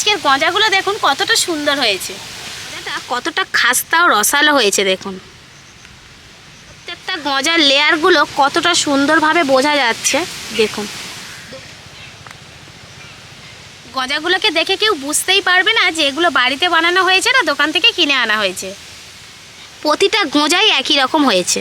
আজকের গজাগুলো দেখুন, কতটা সুন্দর হয়েছে। কতটা খাস্তা ও রসালো হয়েছে দেখুন। প্রত্যেকটা গজার লেয়ারগুলো কতটা সুন্দরভাবে বোঝা যাচ্ছে, দেখুন। গজাগুলোকে দেখে কেউ বুঝতেই পারবে না যে এগুলো বাড়িতে বানানো হয়েছে না দোকান থেকে কিনে আনা হয়েছে। প্রতিটা গোঁজাই একই রকম হয়েছে।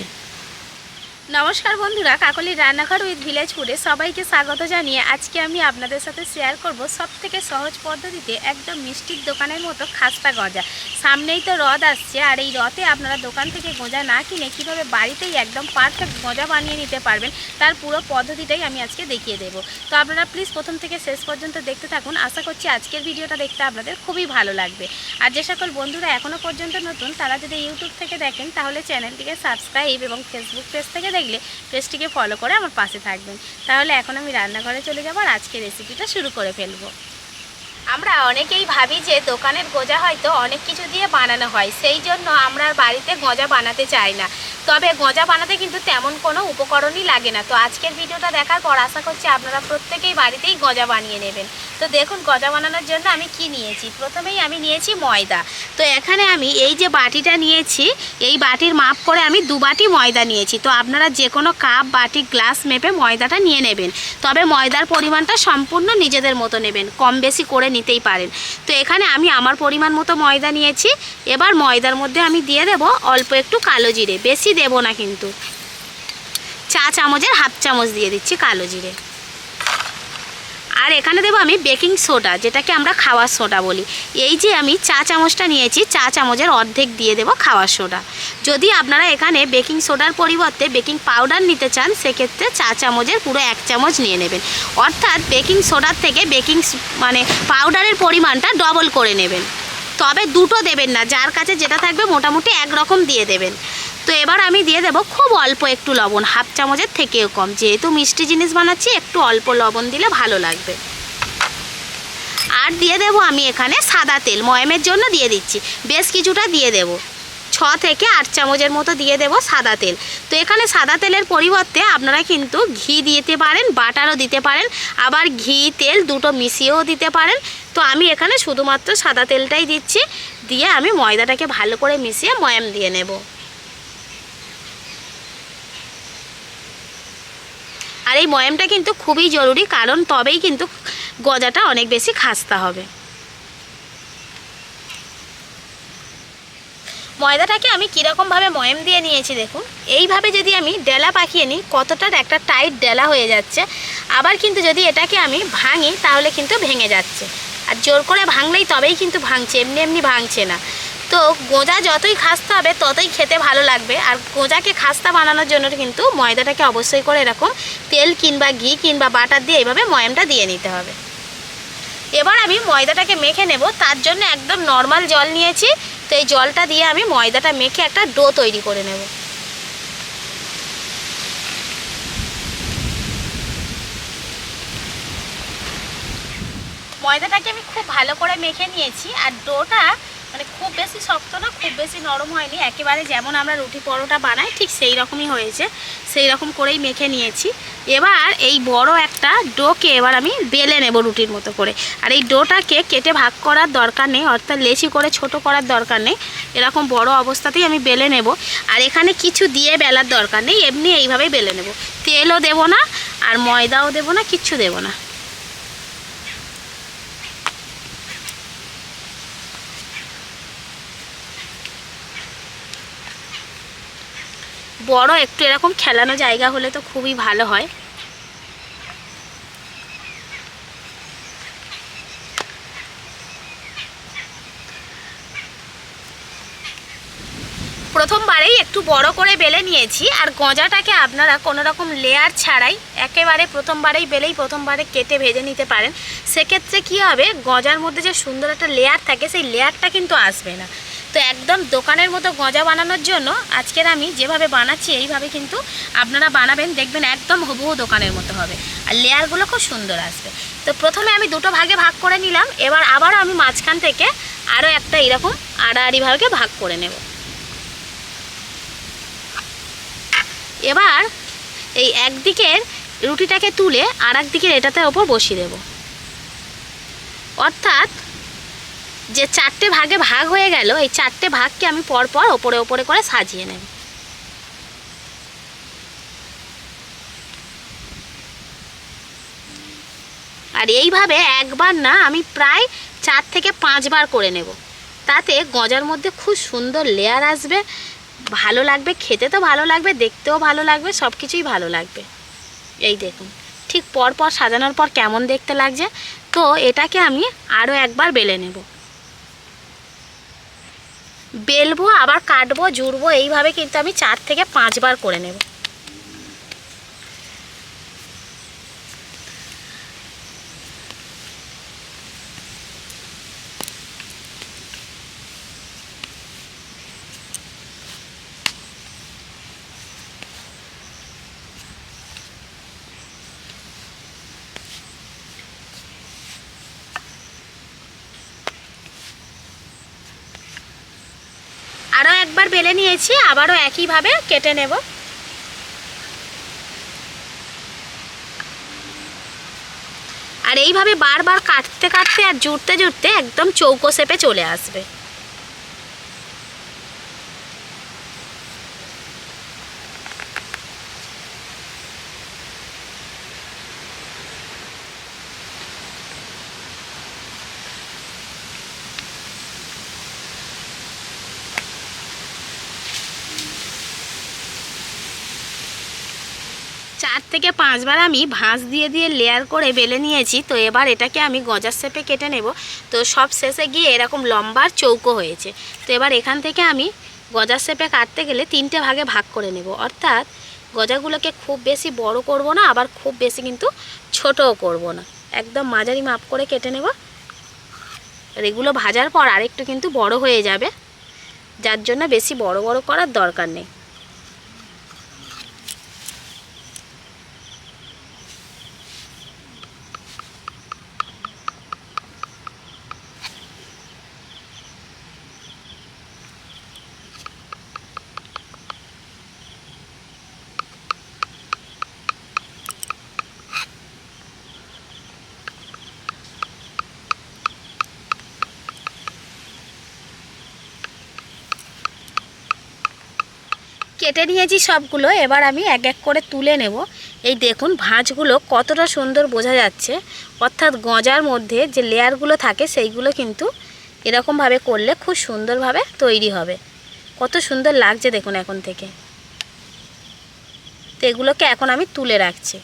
নমস্কার বন্ধুরা কাকলির রান্নাঘর উইথ ভিলেজ ফুডে সবাইকে স্বাগত জানিয়ে আজকে আমি আপনাদের সাথে শেয়ার করব সব থেকে সহজ পদ্ধতিতে একদম মিষ্টির দোকানের মতো খাস্তা গজা। সামনেই তো রদ আসছে, আর এই রথে আপনারা দোকান থেকে গোঁজা না কিনে কীভাবে বাড়িতেই একদম পারফেক্ট গজা বানিয়ে নিতে পারবেন, তার পুরো পদ্ধতিটাই আমি আজকে দেখিয়ে দেব। তো আপনারা প্লিজ প্রথম থেকে শেষ পর্যন্ত দেখতে থাকুন, আশা করছি আজকের ভিডিওটা দেখতে আপনাদের খুবই ভালো লাগবে। আর যে সকল বন্ধুরা এখনও পর্যন্ত নতুন, তারা যদি ইউটিউব থেকে দেখেন, তাহলে চ্যানেলটিকে সাবস্ক্রাইব এবং ফেসবুক পেজ থেকে দেখলে পেজটিকে ফলো করে আমার পাশে থাকবেন। তাহলে এখন আমি রান্নাঘরে চলে যাব আর আজকে রেসিপিটা শুরু করে ফেলব। আমরা অনেকেই ভাবি যে দোকানের গোজা হয়তো অনেক কিছু দিয়ে বানানো হয়, সেই জন্য আমরা বাড়িতে গজা বানাতে চাই না। তবে গজা বানাতে কিন্তু তেমন কোনো উপকরণই লাগে না। তো আজকের ভিডিওটা দেখার পর আশা করছি আপনারা প্রত্যেকেই বাড়িতেই গজা বানিয়ে নেবেন। তো দেখুন, গজা বানানোর জন্য আমি কি নিয়েছি? প্রথমেই আমি নিয়েছি ময়দা। তো এখানে আমি এই যে বাটিটা নিয়েছি, এই বাটির মাপ করে আমি দু বাটি ময়দা নিয়েছি। তো আপনারা যে কোনো কাপ, বাটি, গ্লাস মেপে ময়দাটা নিয়ে নেবেন। তবে ময়দার পরিমাণটা সম্পূর্ণ নিজেদের মতো নেবেন। কম বেশি করে নিতেই পারেন। তো এখানে আমি আমার পরিমাণ মতো ময়দা নিয়েছি। এবার ময়দার মধ্যে আমি দিয়ে দেব অল্প একটু কালো জিরে। বেশি দেব না কিন্তু। চা চামচের হাফ চামচ দিয়ে দিচ্ছি কালো জিরে। আর এখানে দেবো আমি বেকিং সোডা, যেটাকে আমরা খাওয়ার সোডা বলি। এই যে আমি চা চামচটা নিয়েছি, চা চামচের অর্ধেক দিয়ে দেবো খাওয়ার সোডা। যদি আপনারা এখানে বেকিং সোডার পরিবর্তে বেকিং পাউডার নিতে চান, সেক্ষেত্রে চা চামচের পুরো এক চামচ নিয়ে নেবেন। অর্থাৎ বেকিং সোডার থেকে বেকিং মানে পাউডারের পরিমাণটা ডবল করে নেবেন। তবে দুটো দেবেন না, যার কাছে যেটা থাকবে মোটামুটি একরকম দিয়ে দেবেন। তো এবার আমি দিয়ে দেবো খুব অল্প একটু লবণ, হাফ চামচের থেকেও কম। যেহেতু মিষ্টি জিনিস বানাচ্ছি, একটু অল্প লবণ দিলে ভালো লাগবে। আর দিয়ে দেব আমি এখানে সাদা তেল, ময়মের জন্য দিয়ে দিচ্ছি। বেশ কিছুটা দিয়ে দেব। ছ থেকে আট চামচের মতো দিয়ে দেব সাদা তেল। তো এখানে সাদা তেলের পরিবর্তে আপনারা কিন্তু ঘি দিতে পারেন, বাটারও দিতে পারেন, আবার ঘি, তেল দুটো মিশিয়েও দিতে পারেন। তো আমি এখানে শুধুমাত্র সাদা তেলটাই দিচ্ছি। দিয়ে আমি ময়দাটাকে ভালো করে মিশিয়ে ময়াম দিয়ে নেব। আর এই ময়ামটা কিন্তু খুবই জরুরি, কারণ তবেই কিন্তু গজাটা অনেক বেশি খাস্তা হবে। ময়দাটাকে আমি কীরকমভাবে ময়াম দিয়ে নিয়েছি দেখুন। এইভাবে যদি আমি ডেলা পাকিয়ে নিই কতটার একটা টাইট ডেলা হয়ে যাচ্ছে। আবার কিন্তু যদি এটাকে আমি ভাঙি, তাহলে কিন্তু ভেঙে যাচ্ছে। আর জোর করে ভাঙলেই তবেই কিন্তু ভাঙছে, এমনি এমনি ভাঙছে না। তো গোঁজা যতই খাস্তা হবে, ততই খেতে ভালো লাগবে। আর গোঁজাকে খাস্তা বানানোর জন্য কিন্তু ময়দাটাকে অবশ্যই করে এরকম তেল কিংবা ঘি কিংবা বাটার দিয়ে এইভাবে ময়ামটা দিয়ে নিতে হবে। এবার আমি ময়দাটাকে মেখে নেব। তার জন্য একদম নর্মাল জল নিয়েছি। তো এই জলটা দিয়ে আমি ময়দাটা মেখে একটা ডো তৈরি করে নেব। ময়দাটাকে আমি খুব ভালো করে মেখে নিয়েছি। আর ডোটা মানে খুব বেশি শক্ত না, খুব বেশি নরম হয়নি। একেবারে যেমন আমরা রুটি পরোটা বানাই, ঠিক সেই রকমই হয়েছে। সেই রকম করেই মেখে নিয়েছি। এবার এই বড় একটা ডোকে এবার আমি বেলে নেব রুটির মতো করে। আর এই ডোটাকে কেটে ভাগ করার দরকার নেই, অর্থাৎ লেচি করে ছোট করার দরকার নেই। এরকম বড় অবস্থাতেই আমি বেলে নেব। আর এখানে কিছু দিয়ে বেলার দরকার নেই, এমনি এইভাবেই বেলে নেব। তেলও দেব না, আর ময়দাও দেব না, কিচ্ছু দেব না। বড়, একটু এরকম খেলানো জায়গা হলে তো খুবই ভালো হয়। প্রথমবারেই একটু বড় করে বেলে নিয়েছি, আর গজাটাকে আপনারা কোনো রকম লেয়ার ছাড়াই একেবারে প্রথমবারেই বেলেই প্রথমবারে কেটে ভেজে নিতে পারেন। সেক্ষেত্রে কী হবে, গজার মধ্যে যে সুন্দর একটা লেয়ার থাকে, সেই লেয়ারটা কিন্তু আসবে না। তো একদম দোকানের মতো গজা বানানোর জন্য আজকের আমি যেভাবে বানাচ্ছি, এইভাবে কিন্তু আপনারা বানাবেন, দেখবেন একদম হুবহু দোকানের মতো হবে। আর লেয়ারগুলো খুব সুন্দর আসবে। তো প্রথমে আমি দুটো ভাগে ভাগ করে নিলাম, এবার আবারও আমি মাঝখান থেকে আরও একটা এরকম আড়াআড়ি ভাগে ভাগ করে নেব। এবার এই একদিকের রুটিটাকে তুলে আর একদিকের এটাতে ওপর বসিয়ে দেব। অর্থাৎ যে চারটে ভাগে ভাগ হয়ে গেল, এই চারটে ভাগকে আমি পরপর ওপরে ওপরে করে সাজিয়ে নেব। আর এইভাবে একবার না আমি প্রায় চার থেকে পাঁচবার করে নেব। তাতে গজার মধ্যে খুব সুন্দর লেয়ার আসবে, ভালো লাগবে, খেতে তো ভালো লাগবে, দেখতেও ভালো লাগবে সব কিছুই ভালো লাগবে। এই দেখুন, ঠিক পর পর সাজানোর পর কেমন দেখতে লাগছে? তো এটাকে আমি আরও একবার বেলে নেব। বেলবো আবার কাটবো জুড়বো এইভাবে কিন্তু আমি চার থেকে পাঁচবার করে নেব আরও একবার বেলে নিয়েছি, আবারও একইভাবে কেটে নেব। আর এইভাবে বারবার কাটতে কাটতে আর জুড়তে জুড়তে একদম চৌকো শেপে চলে আসবে। চার থেকে পাঁচবার আমি ভাঁজ দিয়ে দিয়ে লেয়ার করে বেলে নিয়েছি, তো এবার এটাকে আমি গজার শেপে কেটে নেব। তো সব শেষে গিয়ে এরকম লম্বার চৌকো হয়েছে। তো এবার এখান থেকে আমি গজার শেপে কাটতে গেলে তিনটে ভাগে ভাগ করে নেব। অর্থাৎ গজাগুলোকে খুব বেশি বড় করব না, আবার খুব বেশি কিন্তু ছোটও করব না। একদম মাঝারি মাপ করে কেটে নেব। আর এগুলো ভাজার পর আরেকটু কিন্তু বড় হয়ে যাবে। যার জন্য বেশি বড় বড় করার দরকার নেই। কেটে নিয়েছি সবগুলো, এবার আমি এক এক করে তুলে নেব। এই দেখুন, ভাঁজগুলো কতটা সুন্দর বোঝা যাচ্ছে। অর্থাৎ গজার মধ্যে যে লেয়ারগুলো থাকে, সেইগুলো কিন্তু এরকমভাবে করলে খুব সুন্দরভাবে তৈরি হবে। কত সুন্দর লাগছে দেখুন এখন থেকে। তো এগুলোকে এখন আমি তুলে রাখছি।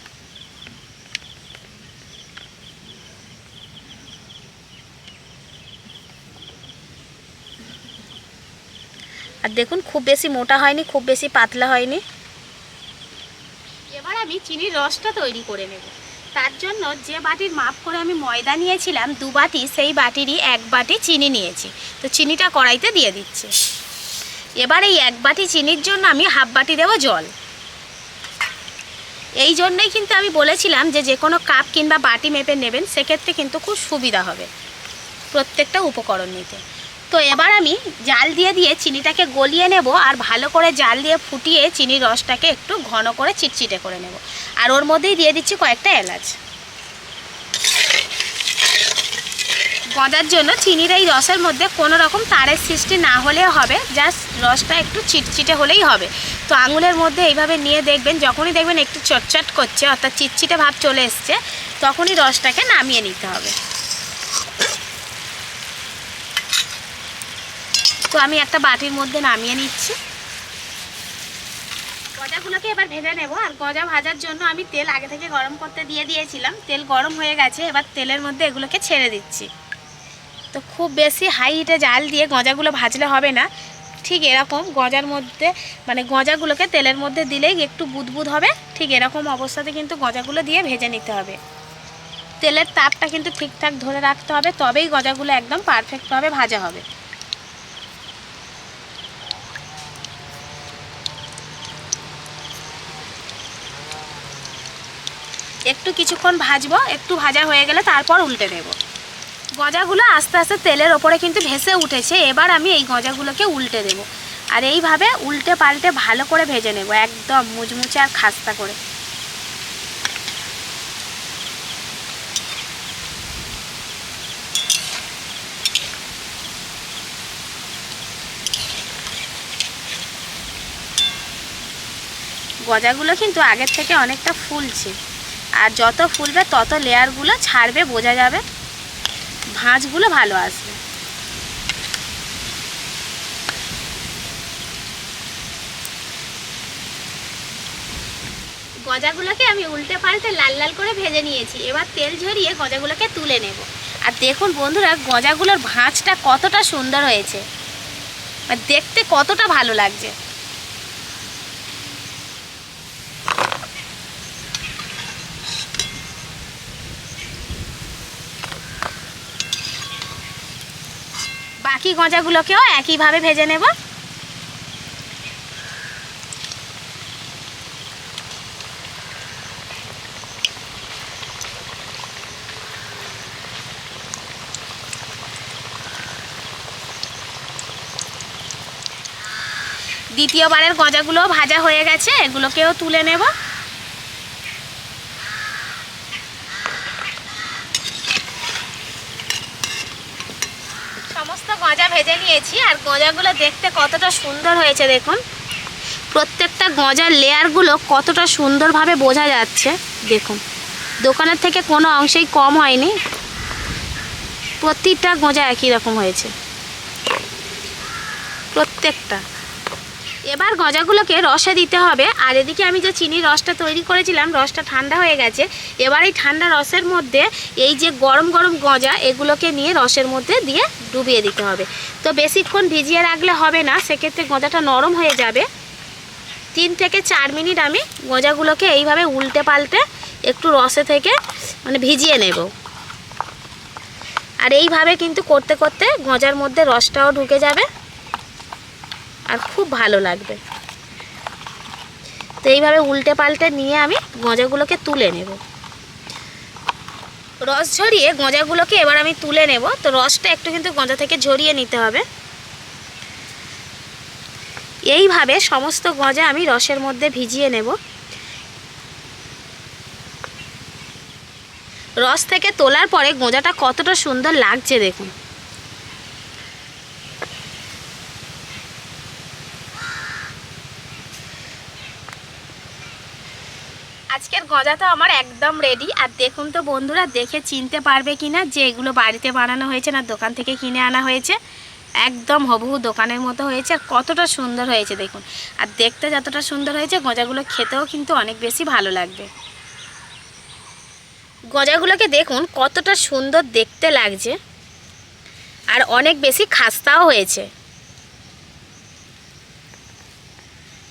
আর দেখুন, খুব বেশি মোটা হয়নি, খুব বেশি পাতলা হয়নি। এবার আমি চিনির রসটা তৈরি করে নেব। তার জন্য যে বাটির মাপ করে আমি ময়দা নিয়েছিলাম, দু বাটি, সেই বাটিরই এক বাটি চিনি নিয়েছি। তো চিনিটা কড়াইতে দিয়ে দিচ্ছি। এবার এই এক বাটি চিনির জন্য আমি হাফ বাটি দেবো জল। এই জন্যই কিন্তু আমি বলেছিলাম যে যে কোনো কাপ কিংবা বাটি মেপে নেবেন, সেক্ষেত্রে কিন্তু খুব সুবিধা হবে প্রত্যেকটা উপকরণ নিতে। তো এবার আমি জাল দিয়ে দিয়ে চিনিটাকে গলিয়ে নেব আর ভালো করে জাল দিয়ে ফুটিয়ে চিনির রসটাকে একটু ঘন করে চিটচিটে করে নেব। আর ওর মধ্যেই দিয়ে দিচ্ছি কয়েকটা এলাচ। গজার জন্য চিনির এই রসের মধ্যে কোনো রকম তারের সৃষ্টি না হলেও হবে, জাস্ট রসটা একটু চিটচিটে হলেই হবে। তো আঙুলের মধ্যে এইভাবে নিয়ে দেখবেন, যখনই দেখবেন একটু চটচট করছে, অর্থাৎ চিটচিটে ভাব চলে এসছে, তখনই রসটাকে নামিয়ে নিতে হবে। তো আমি একটা বাটির মধ্যে নামিয়ে নিচ্ছি। গজাগুলোকে এবার ভেজে নেব। আর গজা ভাজার জন্য আমি তেল আগে থেকে গরম করতে দিয়ে দিয়েছিলাম। তেল গরম হয়ে গেছে, এবার তেলের মধ্যে এগুলোকে ছেড়ে দিচ্ছি। তো খুব বেশি হাই হিটে জাল দিয়ে গজাগুলো ভাজলে হবে না। ঠিক এরকম গজার মধ্যে মানে গজাগুলোকে তেলের মধ্যে দিলেই একটু বুদবুদ হবে। ঠিক এরকম অবস্থাতে কিন্তু গজাগুলো দিয়ে ভেজে নিতে হবে। তেলের তাপটা কিন্তু ঠিকঠাক ধরে রাখতে হবে, তবেই গজাগুলো একদম পারফেক্টভাবে ভাজা হবে। একটু কিছুক্ষণ ভাজবো, একটু ভাজা হয়ে গেলে তারপর উল্টে দেব। গজাগুলো আস্তে আস্তে তেলের ওপরে কিন্তু ভেসে উঠেছে, এবার আমি এই গজাগুলোকে উল্টে দেব। আর এইভাবে উল্টে পাল্টে ভালো করে ভেজে নেব, একদম মুচমুচে আর খাস্তা করে। গজাগুলো কিন্তু আগের থেকে অনেকটা ফুলছে। আর যত ফুলবে, তত লেয়ারগুলো ছাড়বে, বোঝা যাবে। ভাঁজগুলো ভালো আসবে। গজাগুলোকে আমি উল্টে পাল্টে লাল লাল করে ভেজে নিয়েছি। এবার তেল ঝরিয়ে গজাগুলোকে তুলে নেব। আর দেখুন বন্ধুরা, গজাগুলোর ভাঁজটা কতটা সুন্দর হয়েছে। আর দেখতে কতটা ভালো লাগছে। বাকি গজাগুলোকেও একইভাবে ভেজে নেব। দ্বিতীয়বারের গজাগুলো ভাজা হয়ে গেছে এগুলোকেও তুলে নেব সমস্ত গজা ভেজে নিয়েছি আর গজাগুলো দেখতে কতটা সুন্দর হয়েছে দেখুন। প্রত্যেকটা গজার লেয়ারগুলো কতটা সুন্দরভাবে বোঝা যাচ্ছে, দেখুন। দোকানের থেকে কোনো অংশেই কম হয়নি। প্রতিটা গজা একই রকম হয়েছে। প্রত্যেকটা। এবার গজাগুলোকে রসে দিতে হবে। আর এদিকে আমি যে চিনির রসটা তৈরি করেছিলাম, রসটা ঠান্ডা হয়ে গেছে। এবার এই ঠান্ডা রসের মধ্যে এই যে গরম গরম গজা, এগুলোকে নিয়ে রসের মধ্যে দিয়ে ডুবিয়ে দিতে হবে। তো বেশিক্ষণ ভিজিয়ে রাখলে হবে না, সেক্ষেত্রে গজাটা নরম হয়ে যাবে। তিন থেকে চার মিনিট আমি গজাগুলোকে এইভাবে উল্টে পাল্টে একটু রসে থেকে মানে ভিজিয়ে নেব। আর এইভাবে কিন্তু করতে করতে গজার মধ্যে রসটাও ঢুকে যাবে। আর খুব ভালো লাগবে। তো এইভাবে উল্টে পাল্টে নিয়ে আমি গজাগুলোকে তুলে নেব। রস ঝরিয়ে গজাগুলোকে এবার আমি তুলে নেব। তো রসটা একটু কিন্তু গজা থেকে ঝরিয়ে নিতে হবে। এইভাবে সমস্ত গজা আমি রসের মধ্যে ভিজিয়ে নেব। রস থেকে তোলার পরে গোঁজাটা কতটা সুন্দর লাগছে দেখুন। আজকের গজা তো আমার একদম রেডি আর দেখুন তো বন্ধুরা, দেখে চিনতে পারবে কি না যে এগুলো বাড়িতে বানানো হয়েছে না দোকান থেকে কিনে আনা হয়েছে। একদম হবহু দোকানের মতো হয়েছে আর কতটা সুন্দর হয়েছে দেখুন। আর দেখতে যতটা সুন্দর হয়েছে, গজাগুলো খেতেও কিন্তু অনেক বেশি ভালো লাগবে। গজাগুলোকে দেখুন, কতটা সুন্দর দেখতে লাগছে। আর অনেক বেশি খাস্তাও হয়েছে।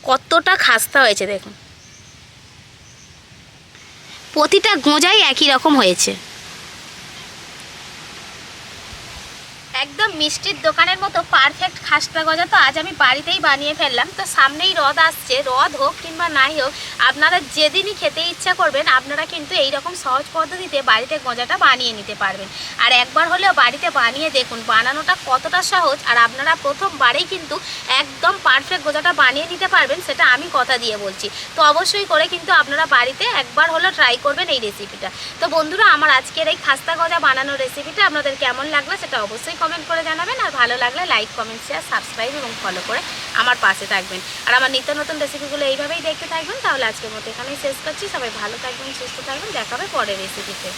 কতটা খাস্তা হয়েছে দেখুন। প্রতিটা গোঁজাই একই রকম হয়েছে। একদম মিষ্টির দোকানের মতো পারফেক্ট খাস্তা গজা তো আজ আমি বাড়িতেই বানিয়ে ফেললাম। তো সামনেই রদ আসছে, রদ হোক কিংবা নাই হোক, আপনারা যেদিনই খেতে ইচ্ছা করবেন, আপনারা কিন্তু এই রকম সহজ পদ্ধতিতে বাড়িতে গজাটা বানিয়ে নিতে পারবেন। আর একবার হলেও বাড়িতে বানিয়ে দেখুন, বানানোটা কতটা সহজ। আর আপনারা প্রথমবারেই কিন্তু একদম পারফেক্ট গজাটা বানিয়ে নিতে পারবেন, সেটা আমি কথা দিয়ে বলছি। তো অবশ্যই করে কিন্তু আপনারা বাড়িতে একবার হলেও ট্রাই করবেন এই রেসিপিটা তো বন্ধুরা, আমার আজকের এই খাস্তা গজা বানানোর রেসিপিটা আপনাদের কেমন লাগল, সেটা অবশ্যই কমেন্ট করে জানাবেন আর ভালো লাগলে লাইক, কমেন্ট শেয়ার সাবস্ক্রাইব এবং ফলো করে আমার পাশে থাকবেন। আর আমার নিত্য নতুন রেসিপিগুলো এইভাবেই দেখতে থাকবেন, তাহলে আজকের মতো এখানেই শেষ করছি। সবাই ভালো থাকবেন, সুস্থ থাকবেন দেখাবে পরের রেসিপিতে